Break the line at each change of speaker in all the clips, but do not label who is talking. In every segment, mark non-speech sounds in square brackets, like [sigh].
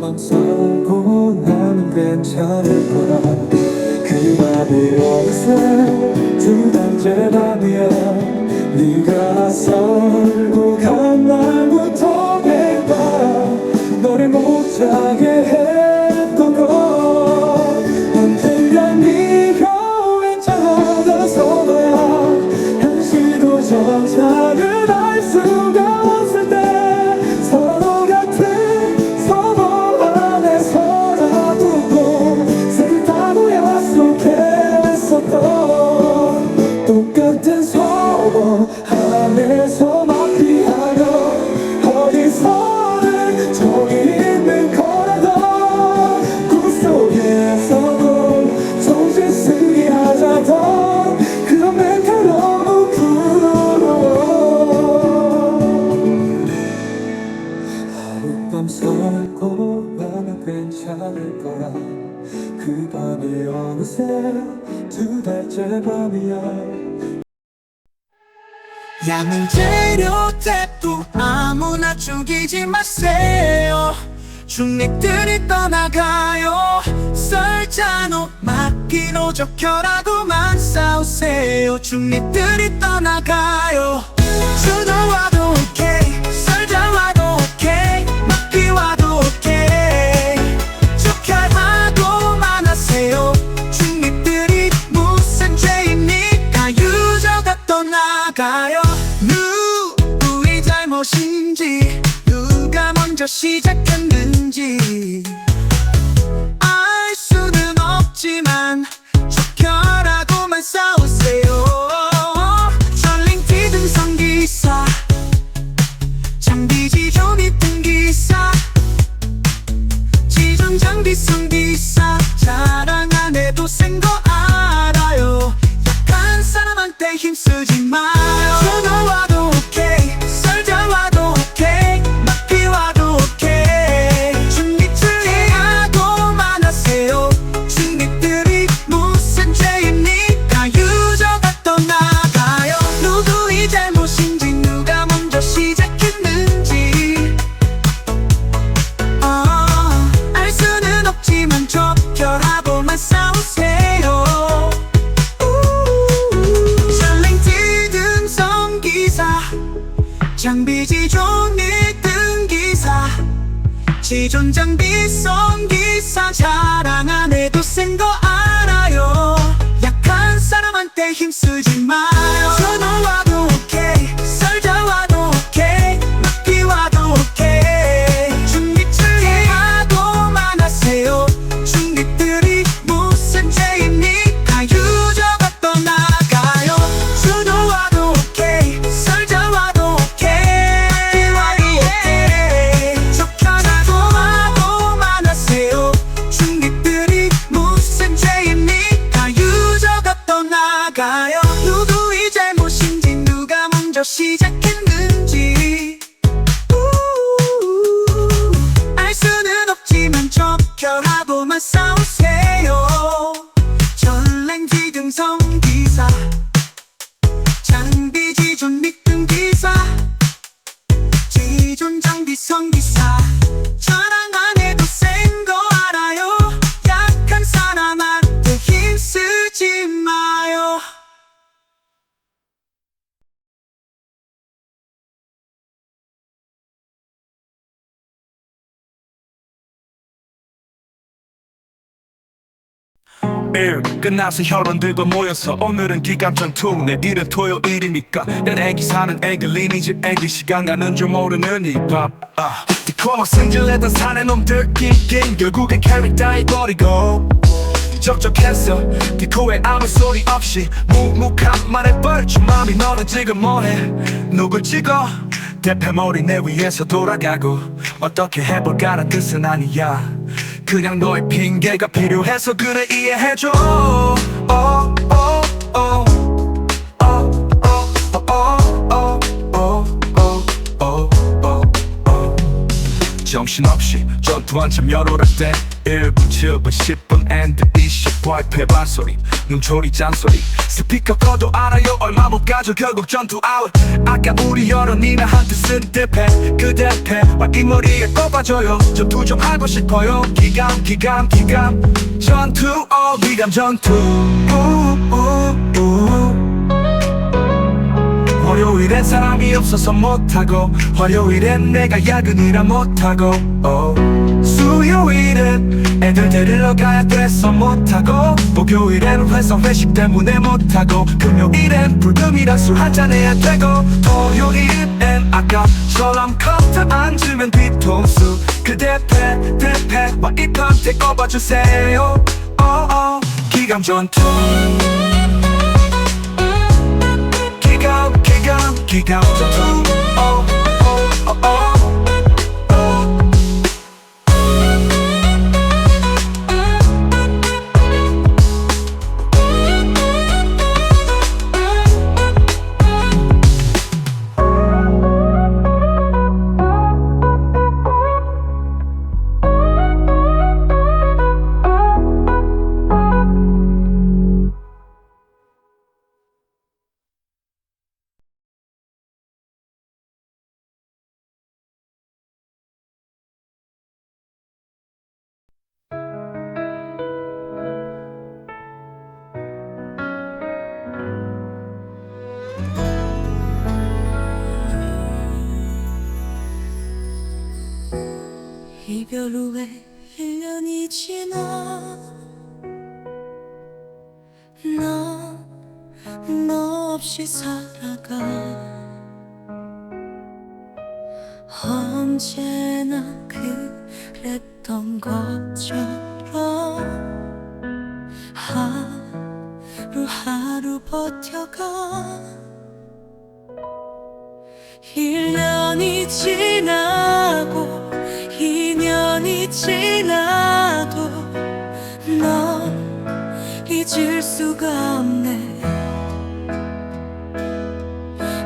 살고 나면 괜찮을 거야 그 어느새 두 달째 밤이야. 네가 설고 간 날부터 매일 너를 못 자게 했던 건 언젠가 네가 괜찮아져서 너야 한시도 정차를 알 수가
양은 재료 대도 아무나 죽이지 마세요. 중립들이 떠나가요. 썰자노 막기로 적혈하고만 싸우세요. 중립들이 떠나가요. 수도와도 장비 지존 1등 기사. 지존 장비 성 기사. 자랑 안 해도 센 거 알아요. 약한 사람한테 힘쓰지 마요. 선호와도 오케이
일 끝나서 혈원들과 모여서 오늘은 기감 전투. 내일은 토요일이니까 난 애기 사는 애들이니지 애기 시간 가는 줄 모르는 이밥 아, 디코막 승질내던 사내 놈들 낑낑 결국에 캐릭 다 해버리고. 적적했어 디코의 아무 소리 없이 묵묵한 말에 뻘쭘 맘이 너는 지금 뭐해? 누굴 찍어 대패머리 내 위에서 돌아가고 어떻게 해볼까란 뜻은 아니야 그냥 너의 핑계가 필요해서 그래 이해해줘 oh, oh, oh. 정신없이 전투 한참 열오를 때 1분, 7분, 10분 엔드, 이슈 와이프의 발소리 눈초리 잔소리. 스피커 꺼도 알아요. 얼마 못 가져 결국 전투 아웃 아까 우리 여론이 나 한테 쓴 듯해 그 대패. 와이 머리에 꼽아줘요. 전투 좀 하고 싶어요. 기감 기감 기감. 전투 어 기감 전투. 우우우. 월요일엔 사람이 없어서 못하고 화요일엔 내가 야근이라 못하고 oh. 수요일엔 애들 데리러 가야 돼서 못하고 목요일엔 회사 회식 때문에 못하고 금요일엔 불금이라 술 한잔 해야 되고 토요일엔 아까처럼 커트 앉으면 뒤통수 그 대 패 대패 와 입한테 꼽아주세요. oh. 기감 전투 기가 기가 기가 전투 어, 어,
이별 후에 1년이 지나. 나너 없이 살아가. 언제나 그랬던 것처럼 하루하루 버텨가. 1년이 지나고 2년이 지나도 너 잊을 수가 없네.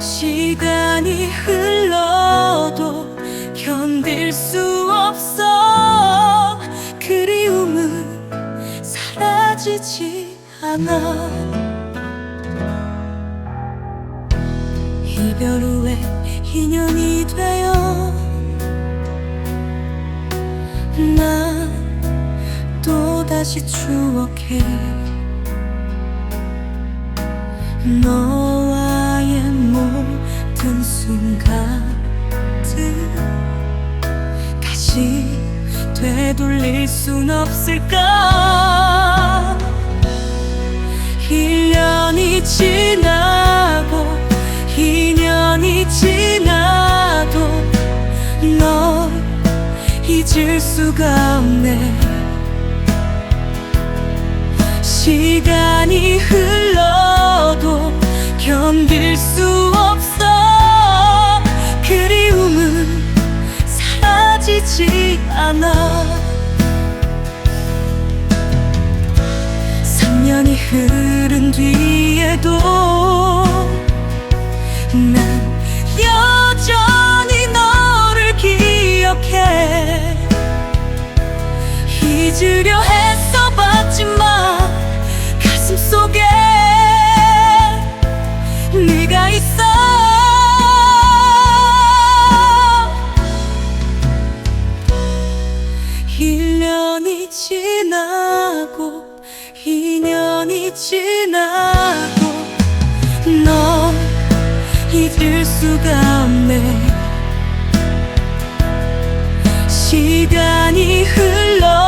시간이 흘러도 견딜 수 없어. 그리움은 사라지지 않아. 이별 후에 인연이 되 나 또다시 추억해. 너와의 모든 순간들 다시 되돌릴 순 없을까? 1년이 지나고 2년이 지나도 널 잊을 수가 없네. 시간이 흘러도 견딜 수 없어. 그리움은 사라지지 않아. 3년이 흐른 뒤에도 잊으려 했어 봤지만 가슴 속에 네가 있어. 일년이 지나고 이년이 지나고 널 잊을 수가 없네. 시간이 흘러도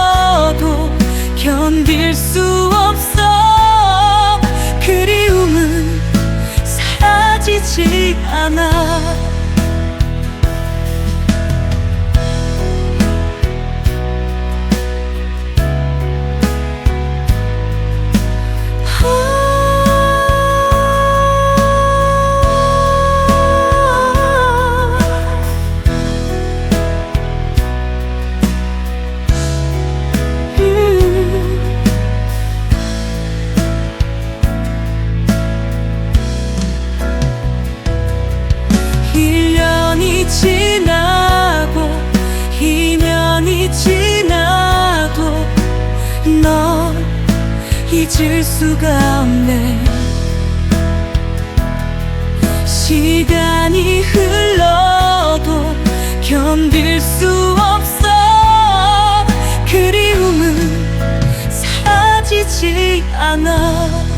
견딜 수 없어. 그리움은 사라지지 않아
잊을 수가 없네. 시간이 흘러도 견딜 수 없어. 그리움은 사라지지 않아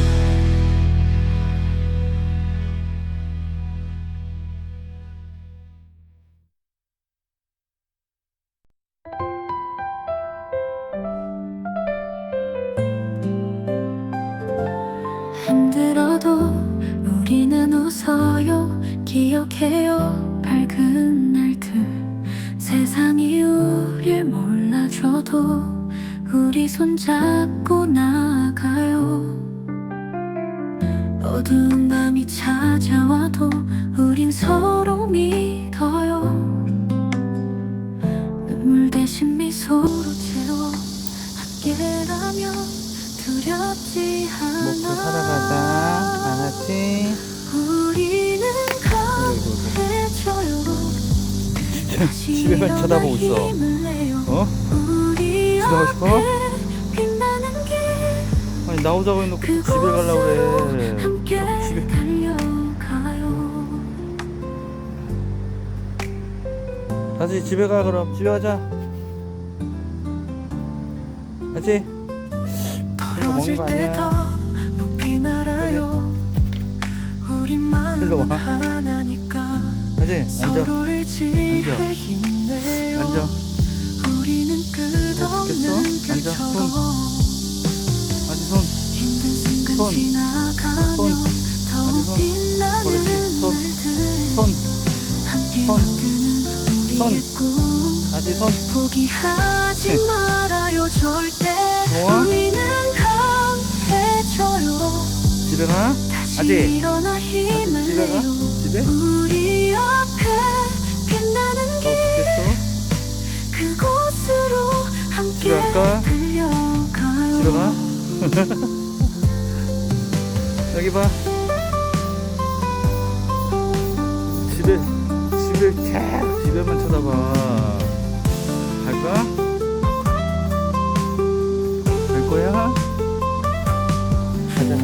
몰라줘도 우리 손잡고 나가요. 어두운 밤이 찾아와도 우린 서로 믿어요. 눈물 대신 미소로 채워 함께라면 두렵지 않아
먹고 살아가자 알았지?
우리는 강해져요. [laughs]
집에만 쳐다보고 있어. 어? 가고 싶어? 아니 나오자고 해놓고 집에 가려고 그래.
함께
집에. 다시 집에 가 그럼. 집에 가자. 이거 먹는 거 아니야?
날아요.
일로 와. 다시 앉아. 앉아. 앉아. 손. 다시 손 손. 손.
더욱
손. 그렇지. 손. 손 손. 손. 다시 손
포기하지
네.
말아요 절대
좋아.
우리는 강해져요
집에 가?
다시
아직?
일어나 힘을
집에 가?
내요
집에?
우리 앞 들어가? [laughs]
여기 봐. 집에, 집에, 계속 집에만 쳐다봐. 갈까? 갈 거야? 가자,